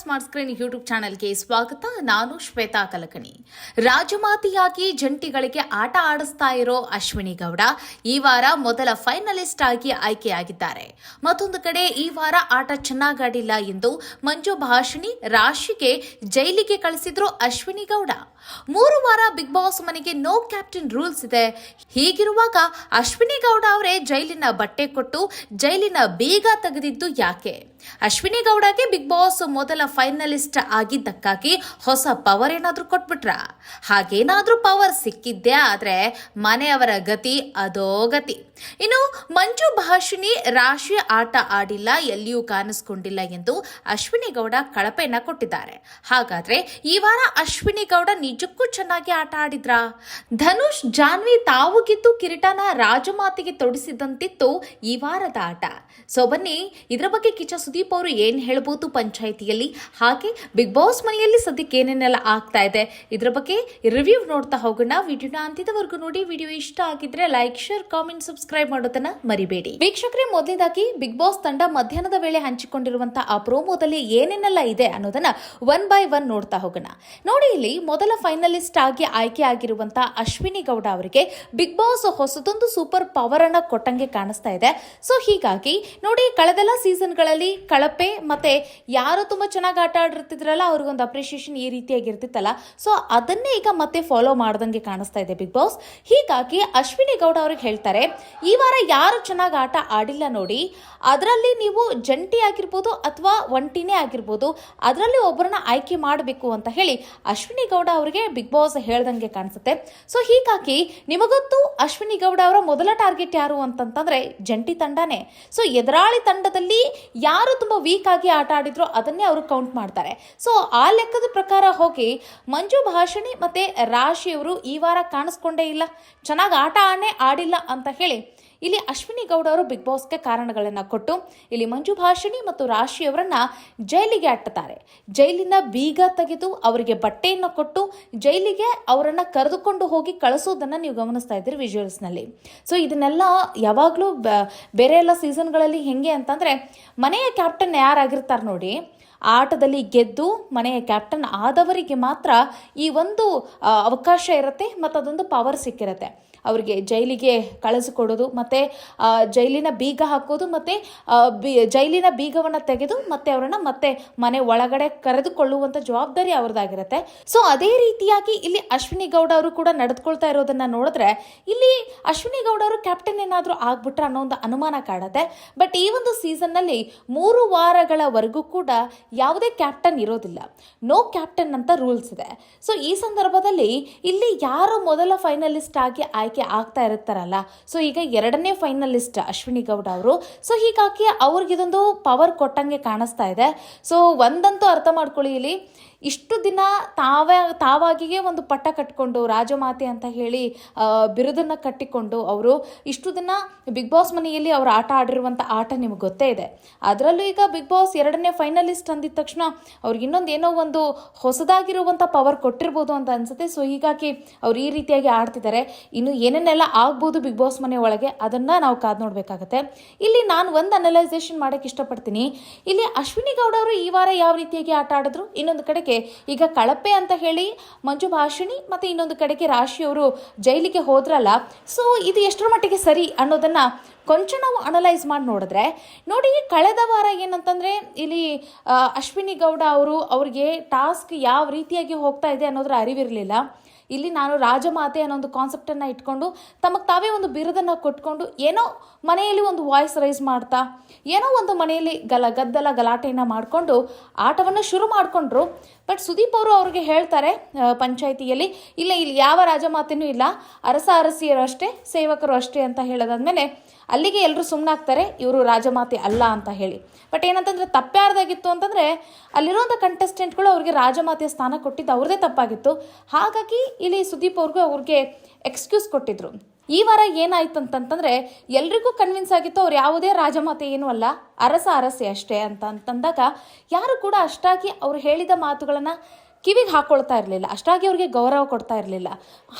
Smart screen YouTube ಚಾನೆಲ್ಗೆ ಸ್ವಾಗತ. ನಾನು ಶ್ವೇತಾ ಕಲಕಣಿ. ರಾಜಮಾತಿಯಾಗಿ ಜಂಟಿಗಳಿಗೆ ಆಟ ಆಡಿಸ್ತಾ ಇರೋ ಅಶ್ವಿನಿ ಗೌಡ ಈ ವಾರ ಮೊದಲ ಫೈನಲಿಸ್ಟ್ ಆಗಿ ಆಯ್ಕೆಯಾಗಿದ್ದಾರೆ. ಮತ್ತೊಂದು ಕಡೆ ಈ ವಾರ ಆಟ ಚೆನ್ನಾಗಾಡಿಲ್ಲ ಎಂದು ಮಂಜು ಭಾಷಿಣಿ ರಾಶಿಗೆ ಜೈಲಿಗೆ ಕಳಿಸಿದ್ರು ಅಶ್ವಿನಿ ಗೌಡ. ಮೂರು ವಾರ ಬಿಗ್ ಬಾಸ್ ಮನೆಗೆ ನೋ ಕ್ಯಾಪ್ಟನ್ ರೂಲ್ಸ್ ಇದೆ. ಹೀಗಿರುವಾಗ ಅಶ್ವಿನಿ ಗೌಡ ಅವರೇ ಜೈಲಿನ ಬಟ್ಟೆ ಕೊಟ್ಟು ಜೈಲಿನ ಬೀಗ ತೆಗೆದಿದ್ದು ಯಾಕೆ? ಅಶ್ವಿನಿ ಗೌಡಗೆ ಬಿಗ್ ಬಾಸ್ ಮೊದಲ ಫೈನಲಿಸ್ಟ್ ಆಗಿದ್ದಕ್ಕಾಗಿ ಹೊಸ ಪವರ್ ಏನಾದ್ರೂ ಕೊಟ್ಬಿಟ್ರ? ಹಾಗೇನಾದ್ರೂ ಪವರ್ ಸಿಕ್ಕಿದ್ದೆ ಆದ್ರೆ ಮನೆಯವರ ಗತಿ ಅದೋ ಗತಿ. ಇನ್ನು ಮಂಜು ಭಾಷಿಣಿ ರಾಶಿ ಆಟ ಆಡಿಲ್ಲ, ಎಲ್ಲಿಯೂ ಕಾಣಿಸ್ಕೊಂಡಿಲ್ಲ ಎಂದು ಅಶ್ವಿನಿ ಗೌಡ ಕಳಪೆಯನ್ನ ಕೊಟ್ಟಿದ್ದಾರೆ. ಹಾಗಾದ್ರೆ ಈ ವಾರ ಅಶ್ವಿನಿ ಗೌಡ ನಿಜಕ್ಕೂ ಚೆನ್ನಾಗಿ ಆಟ ಆಡಿದ್ರಾ? ಧನುಷ್, ಜಾನ್ವಿ ತಾವು ಗೆದ್ದು ಕಿರೀಟನ ರಾಜಮಾತಿಗೆ ತೊಡಿಸಿದಂತಿತ್ತು ಈ ವಾರದ ಆಟ. ಸೊ ಬನ್ನಿ, ಇದರ ಬಗ್ಗೆ ಕಿಚ್ಚ ಸುದೀಪ್ ಅವರು ಏನು ಹೇಳ್ಬೋದು ಪಂಚಾಯಿತಿಯಲ್ಲಿ? ಹಾಗೆ ಬಿಗ್ ಬಾಸ್ ಮನೆಯಲ್ಲಿ ಸದ್ಯಕ್ಕೆ ಏನೇನೆಲ್ಲ ಆಗ್ತಾ ಇದೆ? ಇದರ ಬಗ್ಗೆ ರಿವ್ಯೂ ನೋಡ್ತಾ ಹೋಗೋಣ. ವಿಡಿಯೋನ ಅಂತ್ಯದವರೆಗೂ ನೋಡಿ. ವಿಡಿಯೋ ಇಷ್ಟ ಆಗಿದ್ರೆ ಲೈಕ್ ಶೇರ್ ಕಾಮೆಂಟ್ ಸಬ್ಸ್ಕ್ರೈಬ್ ಮಾಡೋದನ್ನ ಮರಿಬೇಡಿ. ವೀಕ್ಷಕರೇ ಮೊದಲನೇದಾಗಿ ಬಿಗ್ ಬಾಸ್ ತಂಡ ಮಧ್ಯಾಹ್ನದ ವೇಳೆ ಹಂಚಿಕೊಂಡಿರುವಂತಹ ಆ ಪ್ರೋಮೋದಲ್ಲಿ ಏನೇನೆಲ್ಲ ಇದೆ ಅನ್ನೋದನ್ನ ಒನ್ ಬೈ ಒನ್ ನೋಡ್ತಾ ಹೋಗೋಣ. ನೋಡಿ, ಇಲ್ಲಿ ಮೊದಲ ಫೈನಲಿಸ್ಟ್ ಆಗಿ ಆಯ್ಕೆ ಆಗಿರುವಂತಹ ಅಶ್ವಿನಿ ಗೌಡ ಅವರಿಗೆ ಬಿಗ್ ಬಾಸ್ ಹೊಸದೊಂದು ಸೂಪರ್ ಪವರ್ ಅನ್ನ ಕೊಟ್ಟಂಗೆ ಕಾಣಿಸ್ತಾ ಇದೆ. ಸೊ ಹೀಗಾಗಿ ನೋಡಿ, ಕಳೆದೆಲ್ಲ ಸೀಸನ್ಗಳಲ್ಲಿ ಕಳಪೆ ಮತ್ತೆ ಯಾರು ತುಂಬಾ ಚೆನ್ನಾಗಿ ಆಟ ಆಡಿರ್ತಿದ್ರಲ್ಲ ಅವ್ರಿಗೊಂದು ಅಪ್ರಿಷಿಯೇಷನ್ ಈ ರೀತಿಯಾಗಿರ್ತಿತ್ತಲ್ಲ. ಸೊ ಅದನ್ನೇ ಈಗ ಮತ್ತೆ ಫಾಲೋ ಮಾಡ್ದಂಗೆ ಕಾಣಿಸ್ತಾ ಇದೆ ಬಿಗ್ ಬಾಸ್ ಹೀಗಾಗಿ ಅಶ್ವಿನಿ ಗೌಡ ಅವ್ರಿಗೆ ಹೇಳ್ತಾರೆ, ಈ ವಾರ ಯಾರು ಚೆನ್ನಾಗಿ ಆಟ ಆಡಿಲ್ಲ ನೋಡಿ, ಅದರಲ್ಲಿ ನೀವು ಜಂಟಿ ಆಗಿರ್ಬೋದು ಅಥವಾ ಒಂಟಿನೇ ಆಗಿರ್ಬೋದು, ಅದರಲ್ಲಿ ಒಬ್ಬರನ್ನ ಆಯ್ಕೆ ಮಾಡಬೇಕು ಅಂತ ಹೇಳಿ ಅಶ್ವಿನಿ ಗೌಡ ಅವರಿಗೆ ಬಿಗ್ ಬಾಸ್ ಹೇಳ್ದಂಗೆ ಕಾಣಿಸುತ್ತೆ. ಸೊ ಹೀಗಾಗಿ ನಿಮಗೊತ್ತು ಅಶ್ವಿನಿ ಗೌಡ ಅವರ ಮೊದಲ ಟಾರ್ಗೆಟ್ ಯಾರು ಅಂತಂತಂದ್ರೆ ಜಂಟಿ ತಂಡನೇ. ಸೊ ಎದುರಾಳಿ ತಂಡದಲ್ಲಿ ಯಾರು ತುಂಬಾ ವೀಕ್ ಆಗಿ ಆಟ ಆಡಿದ್ರು, ಅದನ್ನೇ ಅವರು ಕೌಂಟ್ ಮಾಡ್ತಾರೆ. ಸೊ ಆ ಲೆಕ್ಕದ ಪ್ರಕಾರ ಹೋಗಿ ಮಂಜು ಭಾಷಣಿ ಮತ್ತೆ ರಾಶಿಯವರು ಈ ವಾರ ಕಾಣಿಸ್ಕೊಂಡೇ ಇಲ್ಲ. ಚೆನ್ನಾಗಿ ಆಟ ಆಡೇ ಆಡಿಲ್ಲ ಅಂತ ಹೇಳಿ ಇಲ್ಲಿ ಅಶ್ವಿನಿ ಗೌಡ ಅವರು ಬಿಗ್ ಬಾಸ್ಗೆ ಕಾರಣಗಳನ್ನು ಕೊಟ್ಟು ಇಲ್ಲಿ ಮಂಜು ಭಾಷಿಣಿ ಮತ್ತು ರಾಶಿಯವರನ್ನ ಜೈಲಿಗೆ ಅಟ್ಟುತ್ತಾರೆ. ಜೈಲಿನ ಬೀಗ ತೆಗೆದು ಅವರಿಗೆ ಬಟ್ಟೆಯನ್ನು ಕೊಟ್ಟು ಜೈಲಿಗೆ ಅವರನ್ನು ಕರೆದುಕೊಂಡು ಹೋಗಿ ಕಳಿಸೋದನ್ನ ನೀವು ಗಮನಿಸ್ತಾ ಇದ್ದೀರಿ ವಿಜುವಲ್ಸ್ನಲ್ಲಿ ಸೊ ಇದನ್ನೆಲ್ಲ ಯಾವಾಗಲೂ ಬೇರೆ ಎಲ್ಲ ಸೀಸನ್ಗಳಲ್ಲಿ ಹೆಂಗೆ ಅಂತಂದ್ರೆ ಮನೆಯ ಕ್ಯಾಪ್ಟನ್ ಯಾರಾಗಿರ್ತಾರೆ ನೋಡಿ, ಆಟದಲ್ಲಿ ಗೆದ್ದು ಮನೆಯ ಕ್ಯಾಪ್ಟನ್ ಆದವರಿಗೆ ಮಾತ್ರ ಈ ಒಂದು ಅವಕಾಶ ಇರುತ್ತೆ ಮತ್ತು ಅದೊಂದು ಪವರ್ ಸಿಕ್ಕಿರುತ್ತೆ. ಅವರಿಗೆ ಜೈಲಿಗೆ ಕಳಿಸಿಕೊಡೋದು, ಮತ್ತು ಜೈಲಿನ ಬೀಗ ಹಾಕೋದು, ಮತ್ತು ಜೈಲಿನ ಬೀಗವನ್ನು ತೆಗೆದು, ಮತ್ತೆ ಅವರನ್ನು ಮತ್ತೆ ಮನೆ ಒಳಗಡೆ ಕರೆದುಕೊಳ್ಳುವಂಥ ಜವಾಬ್ದಾರಿ ಅವ್ರದ್ದಾಗಿರುತ್ತೆ. ಸೊ ಅದೇ ರೀತಿಯಾಗಿ ಇಲ್ಲಿ ಅಶ್ವಿನಿ ಗೌಡ ಅವರು ಕೂಡ ನಡೆದುಕೊಳ್ತಾ ಇರೋದನ್ನ ನೋಡಿದ್ರೆ, ಇಲ್ಲಿ ಅಶ್ವಿನಿ ಗೌಡ ಅವರು ಕ್ಯಾಪ್ಟನ್ ಏನಾದರೂ ಆಗ್ಬಿಟ್ರೆ ಅನ್ನೋ ಒಂದು ಅನುಮಾನ ಕಾಡುತ್ತೆ. ಬಟ್ ಈ ಒಂದು ಸೀಸನ್ನಲ್ಲಿ ಮೂರು ವಾರಗಳವರೆಗೂ ಕೂಡ ಯಾವುದೇ ಕ್ಯಾಪ್ಟನ್ ಇರೋದಿಲ್ಲ. ನೋ ಕ್ಯಾಪ್ಟನ್ ಅಂತ ರೂಲ್ಸ್ ಇದೆ. ಸೊ ಈ ಸಂದರ್ಭದಲ್ಲಿ ಇಲ್ಲಿ ಯಾರು ಮೊದಲ ಫೈನಲಿಸ್ಟ್ ಆಗಿ ಆಯ್ಕೆ ಆಗ್ತಾ ಇರುತ್ತಾರಲ್ಲ. ಸೊ ಈಗ ಎರಡನೇ ಫೈನಲಿಸ್ಟ್ ಅಶ್ವಿನಿ ಗೌಡ ಅವರು. ಸೊ ಹೀಗಾಗಿ ಅವ್ರಿಗಿದೊಂದು ಪವರ್ ಕೊಟ್ಟಂಗೆ ಕಾಣಿಸ್ತಾ ಇದೆ. ಸೊ ಒಂದಂತೂ ಅರ್ಥ ಮಾಡ್ಕೊಳ್ಳಿ ಇಲ್ಲಿ. ಇಷ್ಟು ದಿನ ತಾವೇ, ತಾವಾಗಿಯೇ ಒಂದು ಪಟ್ಟ ಕಟ್ಕೊಂಡು ರಾಜಮಾತೆ ಅಂತ ಹೇಳಿ ಬಿರುದನ್ನ ಕಟ್ಟಿಕೊಂಡು ಅವರು ಇಷ್ಟು ದಿನ ಬಿಗ್ ಬಾಸ್ ಮನೆಯಲ್ಲಿ ಅವರು ಆಟ ಆಡಿರುವಂಥ ಆಟ ನಿಮ್ಗೆ ಗೊತ್ತೇ ಇದೆ. ಅದರಲ್ಲೂ ಈಗ ಬಿಗ್ ಬಾಸ್ ಎರಡನೇ ಫೈನಲಿಸ್ಟ್ ಅಂದಿದ ತಕ್ಷಣ ಅವ್ರಿಗೆ ಇನ್ನೊಂದು ಏನೋ ಒಂದು ಹೊಸದಾಗಿರುವಂಥ ಪವರ್ ಕೊಟ್ಟಿರ್ಬೋದು ಅಂತ ಅನ್ಸುತ್ತೆ. ಸೊ ಹೀಗಾಗಿ ಅವ್ರು ಈ ರೀತಿಯಾಗಿ ಆಡ್ತಿದ್ದಾರೆ. ಇನ್ನು ಏನೇನೆಲ್ಲ ಆಗ್ಬೋದು ಬಿಗ್ ಬಾಸ್ ಮನೆ ಒಳಗೆ ಅದನ್ನ ನಾವು ಕಾದು ನೋಡಬೇಕಾಗತ್ತೆ. ಇಲ್ಲಿ ನಾನು ಒಂದು ಅನಲೈಸೇಷನ್ ಮಾಡೋಕ್ಕೆ ಇಷ್ಟಪಡ್ತೀನಿ. ಇಲ್ಲಿ ಅಶ್ವಿನಿ ಗೌಡ ಅವರು ಈ ವಾರ ಯಾವ ರೀತಿಯಾಗಿ ಆಟ ಆಡಿದ್ರು? ಇನ್ನೊಂದು ಕಡೆಗೆ ಈಗ ಕಳಪೆ ಅಂತ ಹೇಳಿ ಮಂಜು ಭಾಷಿಣಿ ಮತ್ತು ಇನ್ನೊಂದು ಕಡೆಗೆ ರಾಶಿಯವರು ಜೈಲಿಗೆ ಹೋದ್ರಲ್ಲ. ಸೊ ಇದು ಎಷ್ಟರ ಮಟ್ಟಿಗೆ ಸರಿ ಅನ್ನೋದನ್ನ ಕೊಂಚ ನಾವು ಅನಲೈಸ್ ಮಾಡಿ ನೋಡಿದ್ರೆ, ನೋಡಿ ಕಳೆದ ವಾರ ಏನಂತಂದ್ರೆ ಇಲ್ಲಿ ಅಶ್ವಿನಿ ಗೌಡ ಅವರು ಅವ್ರಿಗೆ ಟಾಸ್ಕ್ ಯಾವ ರೀತಿಯಾಗಿ ಹೋಗ್ತಾ ಇದೆ ಅನ್ನೋದ್ರ ಅರಿವಿರಲಿಲ್ಲ. ಇಲ್ಲಿ ನಾನು ರಾಜಮಾತೆ ಅನ್ನೋ ಒಂದು ಕಾನ್ಸೆಪ್ಟನ್ನು ಇಟ್ಕೊಂಡು ತಮಗೆ ತಾವೇ ಒಂದು ಬಿರುದನ್ನು ಕೊಟ್ಕೊಂಡು ಏನೋ ಮನೆಯಲ್ಲಿ ಒಂದು ವಾಯ್ಸ್ ರೈಸ್ ಮಾಡ್ತಾ, ಏನೋ ಒಂದು ಮನೆಯಲ್ಲಿ ಗಲ ಗದ್ದಲ ಗಲಾಟೆಯನ್ನು ಮಾಡಿಕೊಂಡು ಆಟವನ್ನು ಶುರು ಮಾಡಿಕೊಂಡ್ರು. ಬಟ್ ಸುದೀಪ್ ಅವರು ಅವ್ರಿಗೆ ಹೇಳ್ತಾರೆ ಪಂಚಾಯಿತಿಯಲ್ಲಿ, ಇಲ್ಲ ಇಲ್ಲಿ ಯಾವ ರಾಜಮಾತೆನೂ ಇಲ್ಲ. ಅರಸ ಅರಸಿಯರು ಅಷ್ಟೇ, ಸೇವಕರು ಅಷ್ಟೇ ಅಂತ ಹೇಳೋದಾದ್ಮೇಲೆ, ಅಲ್ಲಿಗೆ ಎಲ್ಲರೂ ಸುಮ್ಮನಾಗ್ತಾರೆ ಇವರು ರಾಜಮಾತೆ ಅಲ್ಲ ಅಂತ ಹೇಳಿ. ಬಟ್ ಏನಂತಂದ್ರೆ, ತಪ್ಪ್ಯಾರ್ದಾಗಿತ್ತು ಅಂತಂದ್ರೆ, ಅಲ್ಲಿರುವಂಥ ಕಂಟೆಸ್ಟೆಂಟ್ಗಳು ಅವ್ರಿಗೆ ರಾಜಮಾತೆಯ ಸ್ಥಾನ ಕೊಟ್ಟಿದ್ದು ಅವ್ರದೇ ತಪ್ಪಾಗಿತ್ತು. ಹಾಗಾಗಿ ಇಲ್ಲಿ ಸುದೀಪ್ ಅವ್ರಿಗೂ ಅವ್ರಿಗೆ ಎಕ್ಸ್ಕ್ಯೂಸ್ ಕೊಟ್ಟಿದ್ರು. ಈ ವಾರ ಏನಾಯ್ತು ಅಂತಂತಂದ್ರೆ ಎಲ್ರಿಗೂ ಕನ್ವಿನ್ಸ್ ಆಗಿತ್ತು ಅವ್ರು ಯಾವುದೇ ರಾಜಮಾತೆ ಏನೂ ಅಲ್ಲ, ಅರಸ ಅರಸೆ ಅಷ್ಟೇ ಅಂತ ಅಂತಂದಾಗ ಯಾರು ಕೂಡ ಅಷ್ಟಾಗಿ ಅವ್ರು ಹೇಳಿದ ಮಾತುಗಳನ್ನ ಕಿವಿಗೆ ಹಾಕೊಳ್ತಾ ಇರಲಿಲ್ಲ. ಅಷ್ಟಾಗಿ ಅವ್ರಿಗೆ ಗೌರವ ಕೊಡ್ತಾ ಇರಲಿಲ್ಲ.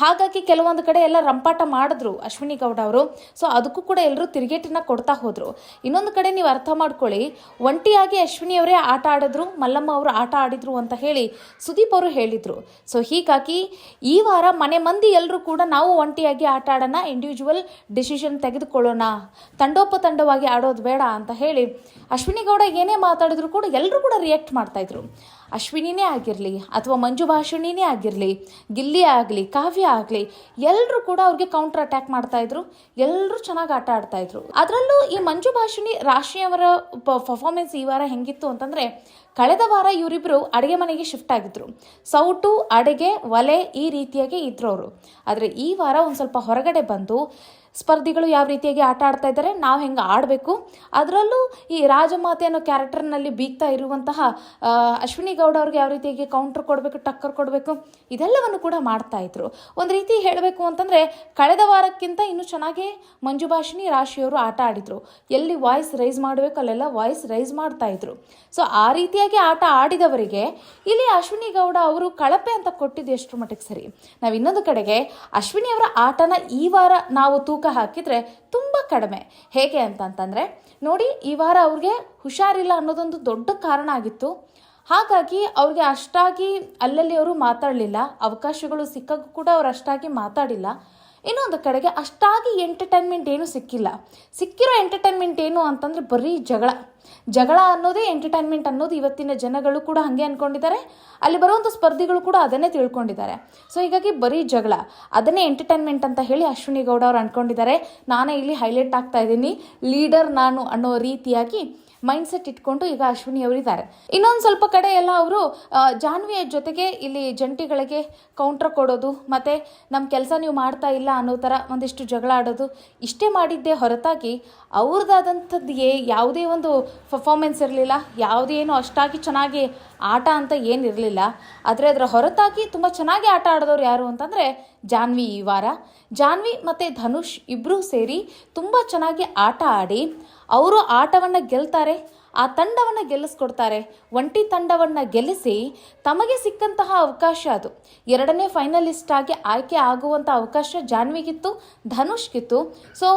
ಹಾಗಾಗಿ ಕೆಲವೊಂದು ಕಡೆ ಎಲ್ಲ ರಂಪಾಟ ಮಾಡಿದ್ರು ಅಶ್ವಿನಿ ಗೌಡ ಅವರು. ಸೊ ಅದಕ್ಕೂ ಕೂಡ ಎಲ್ಲರೂ ತಿರುಗೇಟಿನ ಕೊಡ್ತಾ ಹೋದರು. ಇನ್ನೊಂದು ಕಡೆ ನೀವು ಅರ್ಥ ಮಾಡ್ಕೊಳ್ಳಿ, ಒಂಟಿಯಾಗಿ ಅಶ್ವಿನಿ ಅವರೇ ಆಟ ಆಡಿದ್ರು, ಮಲ್ಲಮ್ಮ ಅವರು ಆಟ ಆಡಿದ್ರು ಅಂತ ಹೇಳಿ ಸುದೀಪ್ ಅವರು ಹೇಳಿದರು. ಸೊ ಹೀಗಾಗಿ ಈ ವಾರ ಮನೆ ಮಂದಿ ಎಲ್ಲರೂ ಕೂಡ ನಾವು ಒಂಟಿಯಾಗಿ ಆಟ ಆಡೋಣ ಇಂಡಿವಿಜುವಲ್ ಡಿಸಿಷನ್ ತೆಗೆದುಕೊಳ್ಳೋಣ, ತಂಡೋಪತಂಡವಾಗಿ ಆಡೋದು ಬೇಡ ಅಂತ ಹೇಳಿ ಅಶ್ವಿನಿ ಗೌಡ ಏನೇ ಮಾತಾಡಿದ್ರು ಕೂಡ ಎಲ್ಲರೂ ಕೂಡ ರಿಯಾಕ್ಟ್ ಮಾಡ್ತಾಯಿದ್ರು ಅಶ್ವಿನಿನೇ ಆಗಿರಲಿ ಅಥವಾ ಮಂಜು ಭಾಷಣಿನೇ ಆಗಿರಲಿ, ಗಿಲ್ಲಿ ಆಗಲಿ, ಕಾವ್ಯ ಆಗಲಿ ಎಲ್ಲರೂ ಕೂಡ ಅವ್ರಿಗೆ ಕೌಂಟರ್ ಅಟ್ಯಾಕ್ ಮಾಡ್ತಾ ಇದ್ರು. ಎಲ್ಲರೂ ಚೆನ್ನಾಗಿ ಆಟ ಆಡ್ತಾ ಇದ್ರು. ಅದರಲ್ಲೂ ಈ ಮಂಜು ಭಾಷಣಿ ರಾಶಿಯವರ ಪರ್ಫಾರ್ಮೆನ್ಸ್ ಈ ವಾರ ಹೆಂಗಿತ್ತು ಅಂತಂದ್ರೆ, ಕಳೆದ ವಾರ ಇವರಿಬ್ಬರು ಅಡುಗೆ ಮನೆಗೆ ಶಿಫ್ಟ್ ಆಗಿದ್ರು. ಸೌಟು, ಅಡುಗೆ, ಒಲೆ ಈ ರೀತಿಯಾಗಿ ಇದ್ರು ಅವರು. ಆದರೆ ಈ ವಾರ ಒಂದು ಸ್ವಲ್ಪ ಹೊರಗಡೆ ಬಂದು ಸ್ಪರ್ಧಿಗಳು ಯಾವ ರೀತಿಯಾಗಿ ಆಟ ಆಡ್ತಾ ಇದ್ದಾರೆ, ನಾವು ಹೆಂಗೆ ಆಡಬೇಕು, ಅದರಲ್ಲೂ ಈ ರಾಜಮಾತೆ ಅನ್ನೋ ಕ್ಯಾರೆಕ್ಟರ್ನಲ್ಲಿ ಬೀಗ್ತಾ ಇರುವಂತಹ ಅಶ್ವಿನಿ ಗೌಡ ಅವ್ರಿಗೆ ಯಾವ ರೀತಿಯಾಗಿ ಕೌಂಟರ್ ಕೊಡಬೇಕು, ಟಕ್ಕರ್ ಕೊಡಬೇಕು, ಇದೆಲ್ಲವನ್ನು ಕೂಡ ಮಾಡ್ತಾ ಇದ್ರು. ಒಂದು ರೀತಿ ಹೇಳಬೇಕು ಅಂತಂದರೆ, ಕಳೆದ ವಾರಕ್ಕಿಂತ ಇನ್ನೂ ಚೆನ್ನಾಗಿ ಮಂಜುಭಾಷಿಣಿ ರಾಶಿಯವರು ಆಟ ಆಡಿದರು. ಎಲ್ಲಿ ವಾಯ್ಸ್ ರೈಸ್ ಮಾಡಬೇಕು, ಅಲ್ಲೆಲ್ಲ ವಾಯ್ಸ್ ರೈಸ್ ಮಾಡ್ತಾ ಇದ್ರು. ಸೊ ಆ ರೀತಿಯಾಗಿ ಆಟ ಆಡಿದವರಿಗೆ, ಇಲ್ಲಿ ಅಶ್ವಿನಿ ಗೌಡ ಅವರು ಕಳಪೆ ಅಂತ ಕೊಟ್ಟಿದ್ದು ಎಷ್ಟು ಮಟ್ಟಿಗೆ ಸರಿ. ನಾವು ಇನ್ನೊಂದು ಕಡೆಗೆ, ಅಶ್ವಿನಿ ಅವರ ಆಟನ ಈ ವಾರ ನಾವು ತೂಕ ಹಾಕಿದ್ರೆ ತುಂಬ ಕಡಿಮೆ. ಹೇಗೆ ಅಂತಂತಂದರೆ, ನೋಡಿ, ಈ ವಾರ ಅವ್ರಿಗೆ ಹುಷಾರಿಲ್ಲ ಅನ್ನೋದೊಂದು ದೊಡ್ಡ ಕಾರಣ ಆಗಿತ್ತು. ಹಾಗಾಗಿ ಅವ್ರಿಗೆ ಅಷ್ಟಾಗಿ ಅಲ್ಲಲ್ಲಿ ಅವರು ಮಾತಾಡಲಿಲ್ಲ. ಅವಕಾಶಗಳು ಸಿಕ್ಕಾಗೂ ಕೂಡ ಅವ್ರು ಅಷ್ಟಾಗಿ ಮಾತಾಡಿಲ್ಲ. ಇನ್ನೊಂದು ಕಡೆಗೆ ಅಷ್ಟಾಗಿ ಎಂಟರ್ಟೈನ್ಮೆಂಟ್ ಏನು ಸಿಕ್ಕಿಲ್ಲ. ಸಿಕ್ಕಿರೋ ಎಂಟರ್ಟೈನ್ಮೆಂಟ್ ಏನು ಅಂತಂದರೆ ಬರೀ ಜಗಳ. ಜಗಳ ಅನ್ನೋದೇ ಎಂಟರ್ಟೈನ್ಮೆಂಟ್ ಅನ್ನೋದು ಇವತ್ತಿನ ಜನಗಳು ಕೂಡ ಹಾಗೆ ಅಂದ್ಕೊಂಡಿದ್ದಾರೆ ಅಲ್ಲಿ ಬರುವಂಥ ಸ್ಪರ್ಧಿಗಳು ಕೂಡ ಅದನ್ನೇ ತಿಳ್ಕೊಂಡಿದ್ದಾರೆ. ಸೊ ಹೀಗಾಗಿ ಬರೀ ಜಗಳ, ಅದನ್ನೇ ಎಂಟರ್ಟೈನ್ಮೆಂಟ್ ಅಂತ ಹೇಳಿ ಅಶ್ವಿನಿ ಗೌಡ ಅವರು ಅಂದ್ಕೊಂಡಿದ್ದಾರೆ ನಾನೇ ಇಲ್ಲಿ ಹೈಲೈಟ್ ಆಗ್ತಾ ಇದ್ದೀನಿ. ಲೀಡರ್ ನಾನು ಅನ್ನೋ ರೀತಿಯಾಗಿ ಮೈಂಡ್ ಸೆಟ್ ಇಟ್ಕೊಂಡು ಈಗ ಅಶ್ವಿನಿ ಅವರಿದ್ದಾರೆ. ಇನ್ನೊಂದು ಸ್ವಲ್ಪ ಕಡೆ ಎಲ್ಲ ಅವರು ಜಾನ್ವಿಯ ಜೊತೆಗೆ ಇಲ್ಲಿ ಜಂಟಿಗಳಿಗೆ ಕೌಂಟರ್ ಕೊಡೋದು, ಮತ್ತು ನಮ್ಮ ಕೆಲಸ ನೀವು ಮಾಡ್ತಾ ಇಲ್ಲ ಅನ್ನೋ ಥರ ಒಂದಿಷ್ಟು ಜಗಳ ಆಡೋದು, ಇಷ್ಟೇ ಮಾಡಿದ್ದೇ ಹೊರತಾಗಿ ಅವ್ರದ್ದಾದಂಥದ್ದು ಏ, ಯಾವುದೇ ಒಂದು ಪರ್ಫಾರ್ಮೆನ್ಸ್ ಇರಲಿಲ್ಲ ಯಾವುದೇನು ಅಷ್ಟಾಗಿ ಚೆನ್ನಾಗಿ ಆಟ ಅಂತ ಏನಿರಲಿಲ್ಲ ಆದರೆ ಅದರ ಹೊರತಾಗಿ ತುಂಬ ಚೆನ್ನಾಗಿ ಆಟ ಆಡಿದವ್ರು ಯಾರು ಅಂತಂದರೆ ಜಾನ್ವಿ ಈ ವಾರ. ಜಾನ್ವಿ ಮತ್ತು ಧನುಷ್ ಇಬ್ಬರೂ ಸೇರಿ ತುಂಬ ಚೆನ್ನಾಗಿ ಆಟ ಆಡಿ ಅವರು ಆಟವನ್ನು ಗೆಲ್ತಾರೆ, ಆ ತಂಡವನ್ನು ಗೆಲ್ಲಿಸ್ಕೊಡ್ತಾರೆ. ಒಂಟಿ ತಂಡವನ್ನು ಗೆಲ್ಲಿಸಿ ತಮಗೆ ಸಿಕ್ಕಂತಹ ಅವಕಾಶ ಅದು. ಎರಡನೇ ಫೈನಲಿಸ್ಟ್ ಆಗಿ ಆಯ್ಕೆ ಆಗುವಂಥ ಅವಕಾಶ ಜಾನ್ವಿಗಿತ್ತು, ಧನುಷ್ಗಿತ್ತು. ಸೊ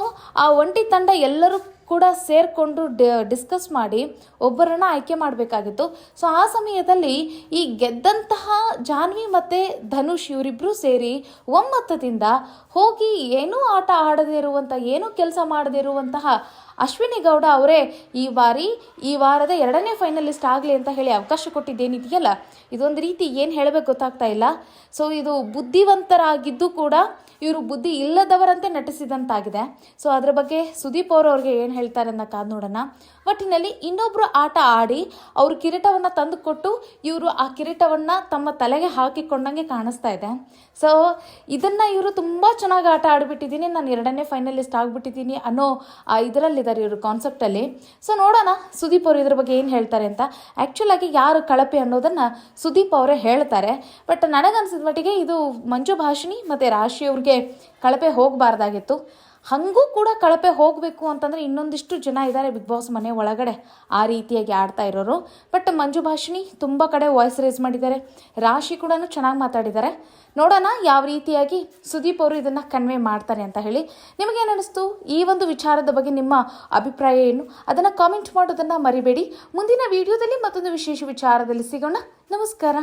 ಆ ಒಂಟಿ ತಂಡ ಎಲ್ಲರೂ ಕೂಡ ಸೇರಿಕೊಂಡು ಡಿಸ್ಕಸ್ ಮಾಡಿ ಒಬ್ಬರನ್ನ ಆಯ್ಕೆ ಮಾಡಬೇಕಾಗಿತ್ತು. ಸೊ ಆ ಸಮಯದಲ್ಲಿ ಈ ಗೆದ್ದಂತಹ ಜಾನ್ವಿ ಮತ್ತು ಧನುಷ್ ಇವರಿಬ್ಬರು ಸೇರಿ ಒಮ್ಮತದಿಂದ ಹೋಗಿ ಏನೂ ಆಟ ಆಡದೇ ಇರುವಂಥ ಏನೂ ಕೆಲಸ ಮಾಡದೇ ಇರುವಂತಹ ಅಶ್ವಿನಿ ಗೌಡ ಅವರೇ, ಈ ಬಾರಿ, ಈ ವಾರದ ಎರಡನೇ ಫೈನಲಿಸ್ಟ್ ಆಗಲಿ ಅಂತ ಹೇಳಿ ಅವಕಾಶ ಕೊಟ್ಟಿದ್ದೇನಿದೆಯಲ್ಲ? ಇದೊಂದು ರೀತಿ ಏನು ಹೇಳಬೇಕು ಗೊತ್ತಾಗ್ತಾ ಇಲ್ಲ. ಸೊ ಇದು ಬುದ್ಧಿವಂತರಾಗಿದ್ದು ಕೂಡ ಇವರು ಬುದ್ಧಿ ಇಲ್ಲದವರಂತೆ ನಟಿಸಿದಂತಾಗಿದೆ. ಸೊ ಅದರ ಬಗ್ಗೆ ಸುದೀಪ್ ಅವರು ಅವ್ರಿಗೆ ಏನು ಹೇಳ್ತಾರೆ ಅನ್ನೋ ಕಾದು ನೋಡೋಣ. ಒಟ್ಟಿನಲ್ಲಿ ಇನ್ನೊಬ್ಬರು ಆಟ ಆಡಿ ಅವರು ಕಿರೀಟವನ್ನು ತಂದುಕೊಟ್ಟು ಇವರು ಆ ಕಿರೀಟವನ್ನು ತಮ್ಮ ತಲೆಗೆ ಹಾಕಿಕೊಂಡಂಗೆ ಕಾಣಿಸ್ತಾ ಇದೆ. ಸೊ ಇದನ್ನು ಇವರು ತುಂಬ ಚೆನ್ನಾಗಿ ಆಟ ಆಡಿಬಿಟ್ಟಿದ್ದೀನಿ. ನಾನು ಎರಡನೇ ಫೈನಲಿಸ್ಟ್ ಆಗಿಬಿಟ್ಟಿದ್ದೀನಿ ಅನ್ನೋ ಆ ಇದರಲ್ಲಿದ್ದಾರೆ ಇವರು ಕಾನ್ಸೆಪ್ಟಲ್ಲಿ ಸೊ ನೋಡೋಣ ಸುದೀಪ್ ಅವರು ಇದ್ರ ಬಗ್ಗೆ ಏನು ಹೇಳ್ತಾರೆ ಅಂತ. ಆ್ಯಕ್ಚುಲಾಗಿ ಯಾರು ಕಳಪೆ ಅನ್ನೋದನ್ನು ಸುದೀಪ್ ಅವರೇ ಹೇಳ್ತಾರೆ. ಬಟ್ ನನಗನ್ಸಿದ ಮಟ್ಟಿಗೆ ಇದು ಮಂಜು ಭಾಷಿಣಿ ಮತ್ತು ರಾಶಿ ಅವ್ರಿಗೆ ಕಳಪೆ ಹೋಗಬಾರ್ದಾಗಿತ್ತು. ಹಾಗೂ ಕೂಡ ಕಳಪೆ ಹೋಗಬೇಕು ಅಂತಂದರೆ ಇನ್ನೊಂದಿಷ್ಟು ಜನ ಇದ್ದಾರೆ ಬಿಗ್ ಬಾಸ್ ಮನೆ ಒಳಗಡೆ. ಆ ರೀತಿಯಾಗಿ ಆಡ್ತಾ ಇರೋರು. ಬಟ್ ಮಂಜು ಭಾಷಿಣಿ ತುಂಬ ಕಡೆ ವಾಯ್ಸ್ ರೇಸ್ ಮಾಡಿದ್ದಾರೆ. ರಾಶಿ ಕೂಡ ಚೆನ್ನಾಗಿ ಮಾತಾಡಿದ್ದಾರೆ. ನೋಡೋಣ ಯಾವ ರೀತಿಯಾಗಿ ಸುದೀಪ್ ಅವರು ಇದನ್ನು ಕನ್ವೆ ಮಾಡ್ತಾರೆ ಅಂತ ಹೇಳಿ. ನಿಮಗೇನು ಅನ್ನಿಸ್ತು ಈ ಒಂದು ವಿಚಾರದ ಬಗ್ಗೆ ನಿಮ್ಮ ಅಭಿಪ್ರಾಯ ಏನು? ಅದನ್ನು ಕಾಮೆಂಟ್ ಮಾಡೋದನ್ನು ಮರಿಬೇಡಿ. ಮುಂದಿನ ವಿಡಿಯೋದಲ್ಲಿ ಮತ್ತೊಂದು ವಿಶೇಷ ವಿಚಾರದಲ್ಲಿ ಸಿಗೋಣ. ನಮಸ್ಕಾರ.